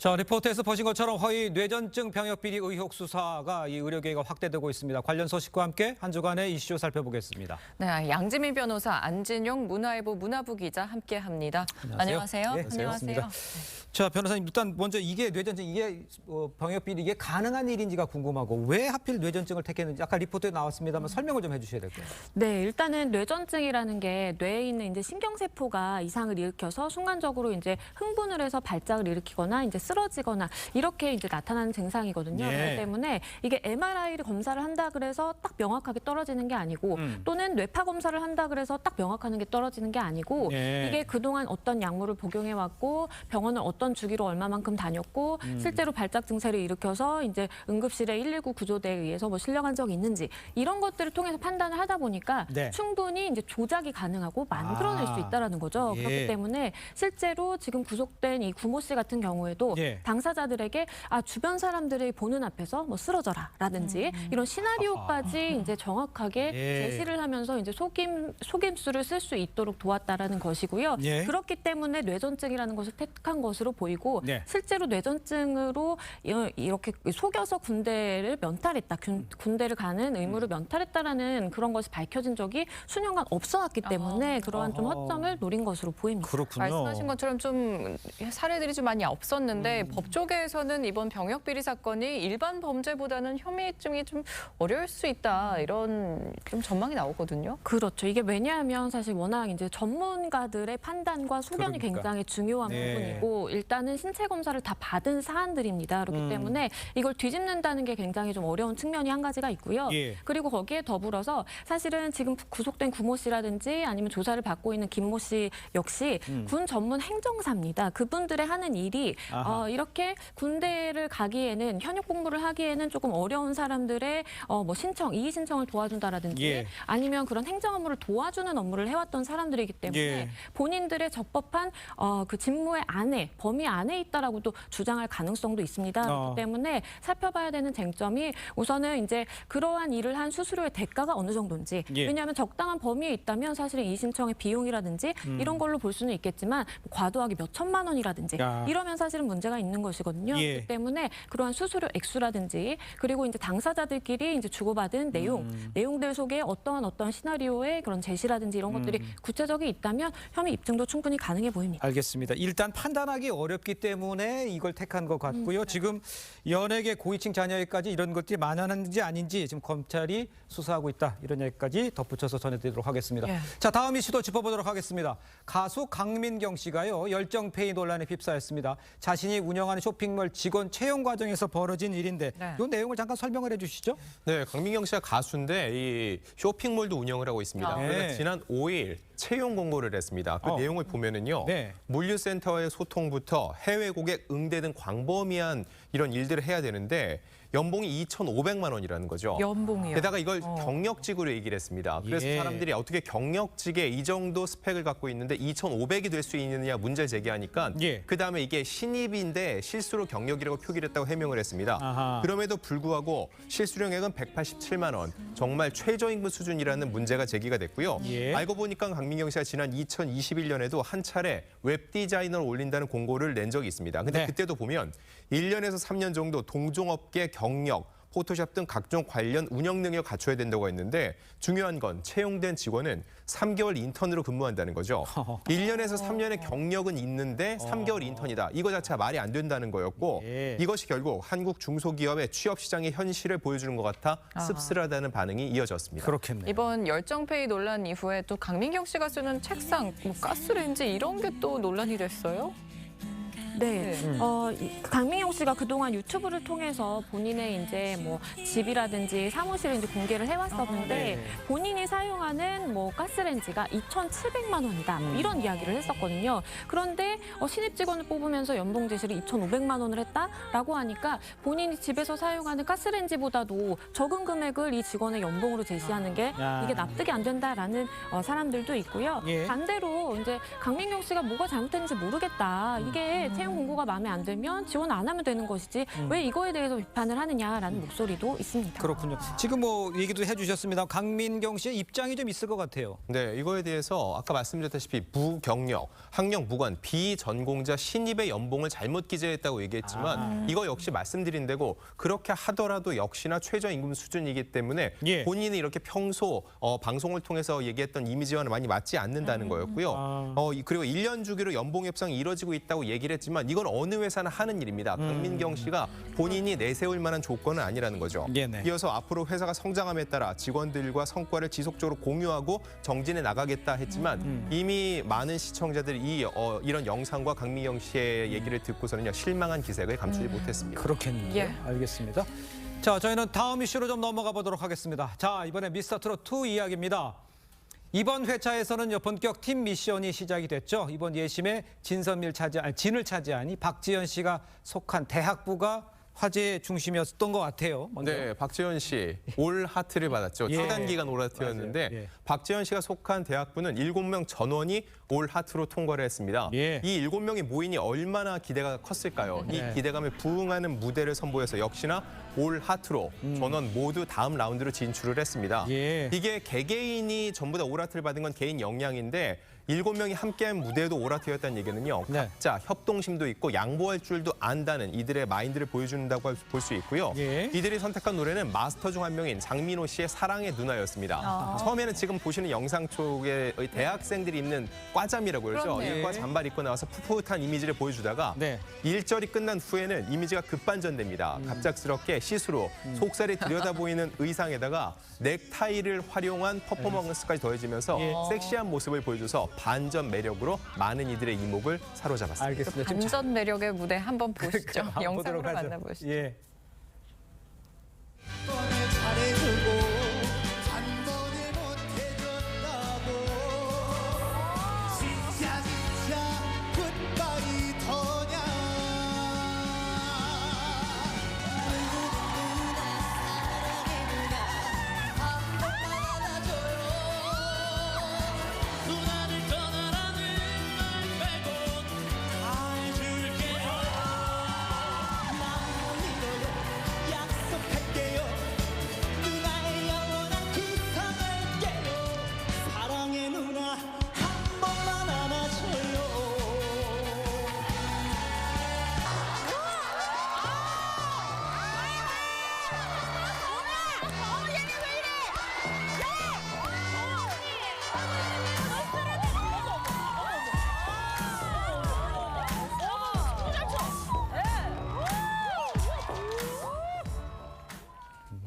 자, 리포트에서 보신 것처럼 허위 뇌전증 병역 비리 의혹 수사가 이 의료계가 확대되고 있습니다. 관련 소식과 함께 한 주간의 이슈 살펴보겠습니다. 네, 양지민 변호사, 안진용 문화일보 문화부 기자 함께합니다. 안녕하세요. 안녕하세요. 네, 반갑습니다. 자, 변호사님 일단 먼저 이게 뇌전증 이게 어, 병역 비리 이게 가능한 일인지가 궁금하고 왜 하필 뇌전증을 택했는지 아까 리포트에 나왔습니다만 설명을 좀 해주셔야 될 거예요. 네, 일단은 뇌전증이라는 게 뇌에 있는 이제 신경세포가 이상을 일으켜서 순간적으로 이제 흥분을 해서 발작을 일으키거나 이제 쓰러지거나 이렇게 이제 나타나는 증상이거든요. 예. 그렇기 때문에 이게 MRI를 검사를 한다 그래서 딱 명확하게 떨어지는 게 아니고 음. 또는 뇌파 검사를 한다 그래서 딱 명확한 게 떨어지는 게 아니고 예. 이게 그동안 어떤 약물을 복용해 왔고 병원을 어떤 주기로 얼마만큼 다녔고 음. 실제로 발작 증세를 일으켜서 이제 응급실에 119 구조대에 의해서 뭐 실려간 적이 있는지 이런 것들을 통해서 판단을 하다 보니까 네. 충분히 이제 조작이 가능하고 만들어낼 아. 수 있다라는 거죠. 예. 그렇기 때문에 실제로 지금 구속된 이 구모 씨 같은 경우에도 예. 당사자들에게 아 주변 사람들이 보는 앞에서 뭐 쓰러져라라든지 이런 시나리오까지 이제 정확하게 예. 제시를 하면서 이제 속임 속임수를 쓸 수 있도록 도왔다라는 것이고요. 예. 그렇기 때문에 뇌전증이라는 것을 택한 것으로 보이고 네. 실제로 뇌전증으로 이- 이렇게 속여서 군대를 면탈했다, 군, 군대를 가는 의무를 면탈했다라는 그런 것이 밝혀진 적이 수년간 없어왔기 때문에 그러한 좀. 허점을 노린 것으로 보입니다. 그렇군요. 말씀하신 것처럼 좀 사례들이 좀 많이 없었는데 음. 법조계에서는 이번 병역 비리 사건이 일반 범죄보다는 혐의증이 좀 어려울 수 있다 이런 좀 전망이 나오거든요. 그렇죠. 이게 왜냐하면 사실 워낙 이제 전문가들의 판단과 소견이 그러니까. 굉장히 중요한 네. 부분이고 일단은 신체 검사를 다 받은 사안들입니다. 그렇기 음. 때문에 이걸 뒤집는다는 게 굉장히 좀 어려운 측면이 한 가지가 있고요. 예. 그리고 거기에 더불어서 사실은 지금 구속된 구모 씨라든지 아니면 조사를 받고 있는 김모 씨 역시 음. 군 전문 행정사입니다. 그분들의 하는 일이 아하. 어, 이렇게 군대를 가기에는 현역 복무를 하기에는 조금 어려운 사람들의 어, 뭐 신청, 이의 신청을 도와준다라든지 예. 아니면 그런 행정 업무를 도와주는 업무를 해왔던 사람들이기 때문에 예. 본인들의 적법한 어, 그 직무의 안에 범위 안에 있다라고도 주장할 가능성도 있습니다. 어. 그렇기 때문에 살펴봐야 되는 쟁점이 우선은 이제 그러한 일을 한 수수료의 대가가 어느 정도인지 예. 왜냐하면 적당한 범위에 있다면 사실은 이 신청의 비용이라든지 이런 걸로 볼 수는 있겠지만 뭐 과도하게 몇 천만 원이라든지 음. 야. 이러면 사실은 문제가 있는 것이거든요. 예. 그렇기 때문에 그러한 수수료 액수라든지 그리고 이제 당사자들끼리 이제 주고받은 내용, 음. 내용들 속에 어떠한 어떤 시나리오의 그런 제시라든지 이런 것들이 음. 구체적이 있다면 혐의 입증도 충분히 가능해 보입니다. 알겠습니다. 일단 판단하기 어렵기 때문에 이걸 택한 것 음, 같고요. 네. 지금 연예계 고위층 자녀에까지 이런 것들이 만연한지 아닌지 지금 검찰이 수사하고 있다. 이런 얘기까지 덧붙여서 전해드리도록 하겠습니다. 예. 자, 다음 이슈도 짚어보도록 하겠습니다. 가수 강민경 씨가요 열정페이 논란에 휩싸였습니다. 자신이 운영하는 쇼핑몰 직원 채용 과정에서 벌어진 일인데 네. 이 내용을 잠깐 설명을 해주시죠. 네, 강민경 씨가 가수인데 이 쇼핑몰도 운영을 하고 있습니다. 아. 네. 지난 5일 채용 공고를 했습니다. 그 어. 내용을 보면은요. 네. 물류센터의 소통부터 해외 고객 응대 등 광범위한 이런 일들을 해야 되는데 연봉이 2,500만 원이라는 거죠. 연봉이요. 게다가 이걸 어. 경력직으로 얘기를 했습니다. 그래서 예. 사람들이 어떻게 경력직에 이 정도 스펙을 갖고 있는데 2,500이 될 수 있느냐 문제를 제기하니까 예. 그 다음에 이게 신입인데 실수로 경력이라고 표기를 했다고 해명을 했습니다. 아하. 그럼에도 불구하고 실수령액은 187만 원, 정말 최저임금 수준이라는 문제가 제기가 됐고요. 예. 알고 보니까 강 민경 씨가 지난 2021년에도 한 차례 웹 디자이너를 올린다는 공고를 낸 적이 있습니다. 근데 네. 그때도 보면 1년에서 3년 정도 동종업계 경력 포토샵 등 각종 관련 운영 능력 갖춰야 된다고 했는데 중요한 건 채용된 직원은 3개월 인턴으로 근무한다는 거죠. 1년에서 3년의 경력은 있는데 3개월 인턴이다. 이거 자체가 말이 안 된다는 거였고 예. 이것이 결국 한국 중소기업의 취업 시장의 현실을 보여주는 것 같아 씁쓸하다는 반응이 이어졌습니다. 그렇겠네요. 이번 열정페이 논란 이후에 또 강민경 씨가 쓰는 책상, 뭐 가스레인지 이런 게 또 논란이 됐어요. 네. 네. 어, 이- 강민용 씨가 그동안 유튜브를 통해서 본인의 이제 뭐 집이라든지 사무실을 이제 공개를 해왔었는데 아, 네. 본인이 사용하는 뭐 가스레인지가 2,700만 원이다. 뭐 이런 이야기를 했었거든요. 그런데 어, 신입 직원을 뽑으면서 연봉 제시를 2,500만 원을 했다라고 하니까 본인이 집에서 사용하는 가스레인지보다도 적은 금액을 이 직원의 연봉으로 제시하는 게 야. 이게 납득이 안 된다라는 어, 사람들도 있고요. 예. 반대로 이제 강민경 씨가 뭐가 잘못됐는지 모르겠다. 이게 채용 채용 공고가 마음에 안 들면 지원 안 하면 되는 것이지 왜 이거에 대해서 비판을 하느냐라는 목소리도 있습니다. 그렇군요. 지금 뭐 얘기도 해주셨습니다. 강민경 씨의 입장이 좀 있을 것 같아요. 네, 이거에 대해서 아까 말씀드렸다시피 무경력, 학력 무관, 비전공자 신입의 연봉을 잘못 기재했다고 얘기했지만 이거 역시 말씀드린 대로 그렇게 하더라도 역시나 최저임금 수준이기 때문에 예. 본인이 이렇게 평소 어, 방송을 통해서 얘기했던 이미지와는 많이 맞지 않는다는 거였고요. 아. 어, 이- 그리고 1년 주기로 연봉 협상이 이뤄지고 있다고 얘기를 했지만 이건 어느 회사나 하는 일입니다. 강민경 씨가 본인이 내세울 만한 조건은 아니라는 거죠. 네네. 이어서 앞으로 회사가 성장함에 따라 직원들과 성과를 지속적으로 공유하고 정진해 나가겠다 했지만 이미 많은 시청자들이 이, 어, 이런 영상과 강민경 씨의 얘기를 듣고서는요 실망한 기색을 감추지 못했습니다. 그렇겠네요. 예. 알겠습니다. 자, 저희는 다음 이슈로 좀 넘어가 보도록 하겠습니다. 자, 이번에 미스터 트롯 2 이야기입니다. 이번 회차에서는 본격 팀 미션이 시작이 됐죠. 이번 예심에 진선밀 차지, 아니, 진을 차지하니 박지현 씨가 속한 대학부가 화제의 중심이었던 것 같아요. 먼저. 네, 박재현 씨 올 하트를 받았죠. 예. 최단 기간 올 하트였는데 맞아요. 예. 박재현 씨가 속한 대학부는 7명 전원이 올 하트로 통과를 했습니다. 예. 이 7명의 모인이 얼마나 기대가 컸을까요? 네. 이 기대감에 부응하는 무대를 선보여서 역시나 올 하트로 전원 모두 다음 라운드로 진출을 했습니다. 음. 예. 이게 개개인이 전부 다 오라트를 받은 건 개인 역량인데 일곱 명이 함께한 무대도 오라트였다는 얘기는요. 네. 각자 협동심도 있고 양보할 줄도 안다는 이들의 마인드를 보여준다고 볼 수 있고요. 예. 이들이 선택한 노래는 마스터 중 한 명인 장민호 씨의 사랑의 누나였습니다. 아. 처음에는 지금 보시는 영상 쪽에 대학생들이 입는 과잠이라고 그러죠. 그렇네. 이과 잠바 입고 나와서 풋풋한 이미지를 보여주다가 네. 일절이 끝난 후에는 이미지가 급반전됩니다. 갑작스럽게 시스루, 속살이 들여다 보이는 의상에다가 넥타이를 활용한 퍼포먼스까지 더해지면서 예. 섹시한 모습을 보여줘서 반전 매력으로 많은 이들의 이목을 사로잡았습니다. 알겠습니다. 지금 반전 매력의 무대 한번 보시죠. 한번 영상으로 보도록 하죠. 만나보시죠. 예.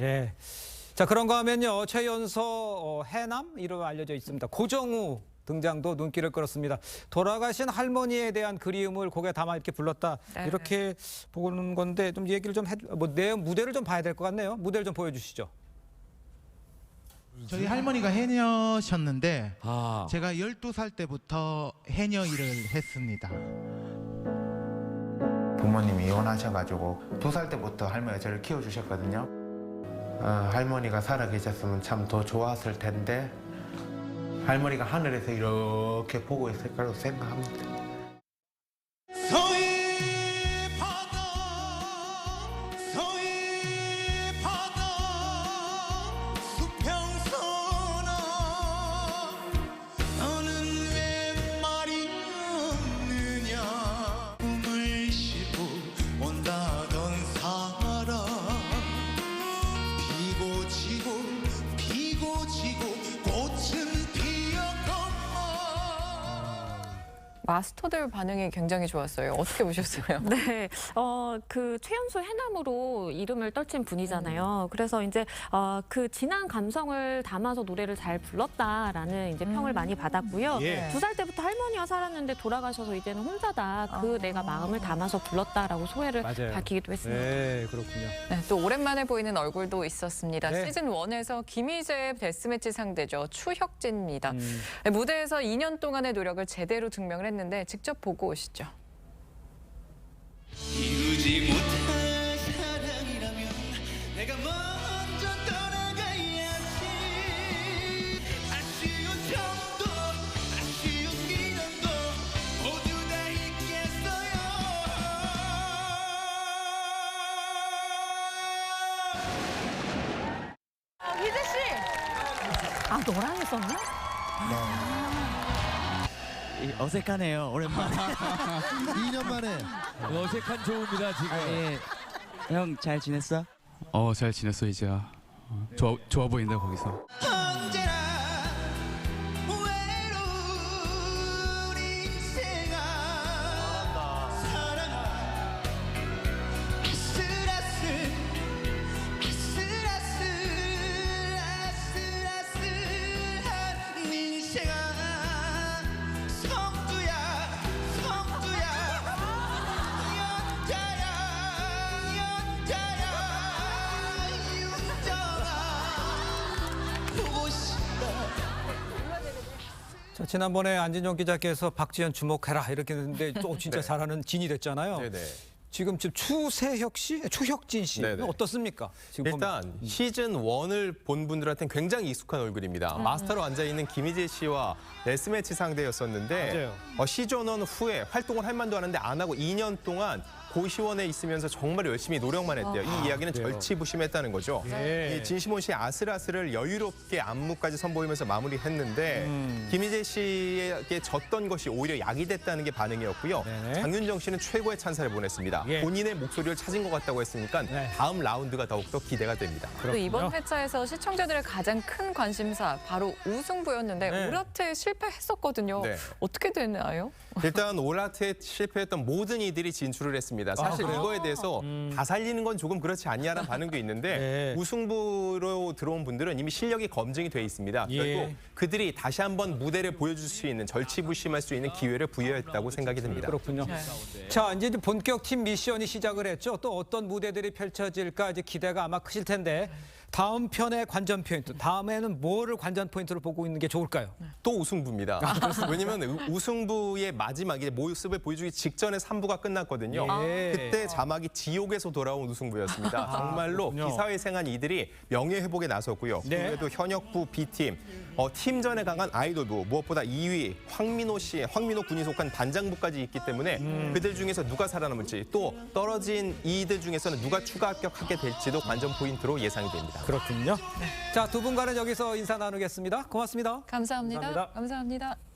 예. 자 그런 거 하면요 최연서 어, 해남 이로 알려져 있습니다. 고정우 등장도 눈길을 끌었습니다. 돌아가신 할머니에 대한 그리움을 곡에 담아 이렇게 불렀다 네. 이렇게 보는 건데 좀 얘기를 좀 해, 뭐 내용 무대를 좀 봐야 될 것 같네요. 무대를 좀 보여주시죠. 저희 할머니가 해녀셨는데 아 제가 12살 때부터 해녀 일을 했습니다. 부모님이 이혼하셔가지고 두 살 때부터 할머니가 저를 키워주셨거든요. 아, 할머니가 살아 계셨으면 참 더 좋았을 텐데 할머니가 하늘에서 이렇게 보고 있을 거라고 생각합니다. 마스터들 반응이 굉장히 좋았어요. 어떻게 보셨어요? 네, 어, 그 최연소 해남으로 이름을 떨친 분이잖아요. 그래서 이제 어, 그 진한 감성을 담아서 노래를 잘 불렀다라는 이제 평을 많이 받았고요. 예. 두 살 때부터 할머니와 살았는데 돌아가셔서 이제는 혼자다. 그 내가 마음을 담아서 불렀다라고 소회를 맞아요. 밝히기도 했습니다. 네 그렇군요. 네, 또 오랜만에 보이는 얼굴도 있었습니다. 네. 시즌 1에서 김희재의 데스매치 상대죠. 추혁진입니다. 음. 네, 무대에서 2년 동안의 노력을 제대로 증명을 했는데 했는데 직접 보고 오시죠. 아, 희재 씨. 아 너랑 했었나? 아. 이- 어색하네요. 오랜만에. 2년 만에 어색한 조우입니다 지금. 예. 형잘 지냈어? 어 잘 지냈어 이제야 어, 좋아 좋아 보인다 거기서 지난번에 안진영 기자께서 박지현 주목해라 이렇게 했는데 또 진짜 네. 잘하는 진이 됐잖아요. 네네. 지금 지금 추세혁 씨, 추혁진 씨 네네. 어떻습니까? 지금 보면. 일단 시즌 1을 본 분들한테는 굉장히 익숙한 얼굴입니다. 마스터로 앉아 있는 김희재 씨와 데스매치 상대였었는데 맞아요. 어, 시즌 1 후에 활동을 할 만도 하는데 안 하고 2년 동안 고시원에 있으면서 정말 열심히 노력만 했대요. 이 이야기는 그래요? 절치부심했다는 거죠. 예. 이 진시몬 씨의 아슬아슬을 여유롭게 안무까지 선보이면서 마무리했는데 음. 김희재 씨에게 졌던 것이 오히려 약이 됐다는 게 반응이었고요. 네네. 장윤정 씨는 최고의 찬사를 보냈습니다. 예. 본인의 목소리를 찾은 것 같다고 했으니까 네. 다음 라운드가 더욱더 기대가 됩니다. 또 이번 회차에서 시청자들의 가장 큰 관심사 바로 우승부였는데 네. 오라트에 실패했었거든요. 네. 어떻게 됐나요? 일단 올라트에 실패했던 모든 이들이 진출을 했습니다. 사실 그래요? 이거에 대해서 다 살리는 건 조금 그렇지 않냐라는 반응도 있는데 네. 우승부로 들어온 분들은 이미 실력이 검증이 돼 있습니다. 예. 결국 그들이 다시 한번 무대를 보여줄 수 있는 절치부심할 수 있는 기회를 부여했다고 생각이 듭니다. 그렇군요. 네. 자, 이제 본격 팀 미션이 시작을 했죠. 또 어떤 무대들이 펼쳐질까 이제 기대가 아마 크실 텐데 다음 편의 관전 포인트, 다음에는 뭐를 관전 포인트로 보고 있는 게 좋을까요? 또 우승부입니다. 왜냐면 우- 우승부의 마지막에 모습을 보여주기 직전에 3부가 끝났거든요. 예. 그때 자막이 지옥에서 돌아온 우승부였습니다. 정말로 그렇군요. 기사회생한 이들이 명예 회복에 나섰고요. 네. 그래도 현역부 B팀, 어, 팀전에 강한 아이돌부, 무엇보다 2위 황민호 씨, 황민호 군이 속한 반장부까지 있기 때문에 음. 그들 중에서 누가 살아남을지 또 떨어진 이들 중에서는 누가 추가 합격하게 될지도 관전 포인트로 예상이 됩니다. 그렇군요. 자, 두 분과는 여기서 인사 나누겠습니다. 고맙습니다. 감사합니다. 감사합니다. 감사합니다.